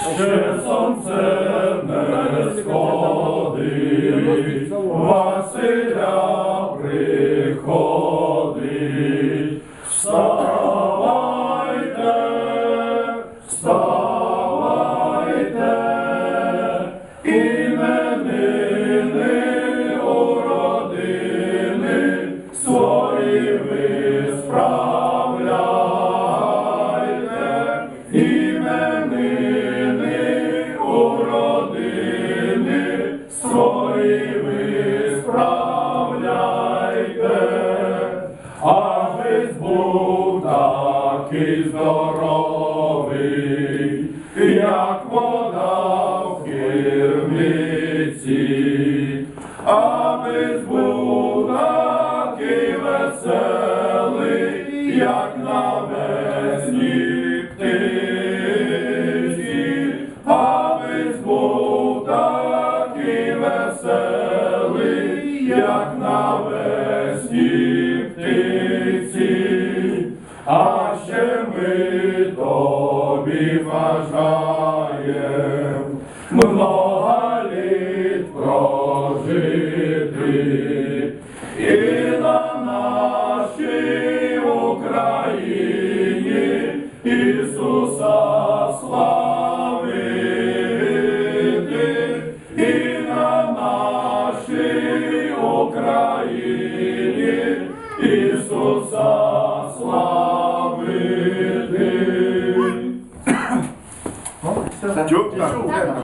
ще сонце не сходить, Василя приходить. Вставайте, вставайте, іменини у родини свої здоровий, як вода в кирниці, аби був такий веселий, як навесні птиці, аби був такий веселий, як навесні птиці, а ще ми тобі бажаєм много літ прожити і на нашій Україні Ісуса славити, і на нашій Україні Ісуса 九十五。